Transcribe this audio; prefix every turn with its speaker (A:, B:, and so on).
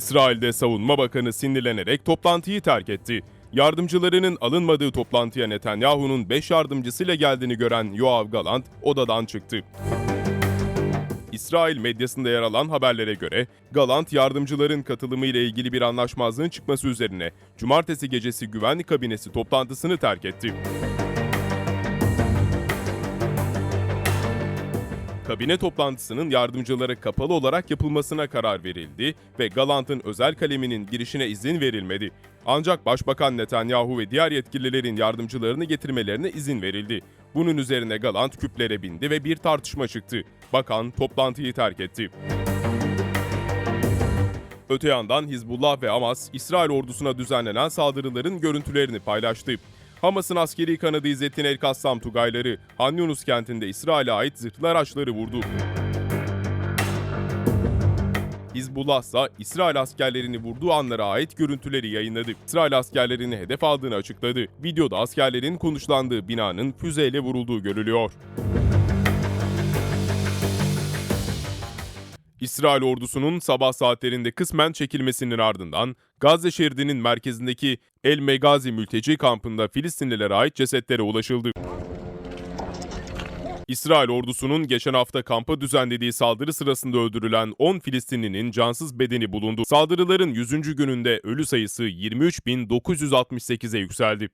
A: İsrail'de savunma bakanı sinirlenerek toplantıyı terk etti. Yardımcılarının alınmadığı toplantıya Netanyahu'nun 5 yardımcısıyla geldiğini gören Yoav Galant odadan çıktı. İsrail medyasında yer alan haberlere göre Galant yardımcıların katılımı ile ilgili bir anlaşmazlığın çıkması üzerine cumartesi gecesi güvenlik kabinesi toplantısını terk etti. Kabine toplantısının yardımcılara kapalı olarak yapılmasına karar verildi ve Galant'ın özel kaleminin girişine izin verilmedi. Ancak Başbakan Netanyahu ve diğer yetkililerin yardımcılarını getirmelerine izin verildi. Bunun üzerine Galant küplere bindi ve bir tartışma çıktı. Bakan toplantıyı terk etti. Öte yandan Hizbullah ve Hamas, İsrail ordusuna düzenlenen saldırıların görüntülerini paylaştı. Hamas'ın askeri kanadı İzzettin El-Kassam Tugayları, Han Yunus kentinde İsrail'e ait zırhlı araçları vurdu. Hizbullah ise İsrail askerlerini vurduğu anlara ait görüntüleri yayınladı. İsrail askerlerini hedef aldığını açıkladı. Videoda askerlerin konuşlandığı binanın füzeyle vurulduğu görülüyor. İsrail ordusunun sabah saatlerinde kısmen çekilmesinin ardından Gazze şeridinin merkezindeki El Megazi mülteci kampında Filistinlilere ait cesetlere ulaşıldı. İsrail ordusunun geçen hafta kampa düzenlediği saldırı sırasında öldürülen 10 Filistinlinin cansız bedeni bulundu. Saldırıların 100. gününde ölü sayısı 23.968'e yükseldi.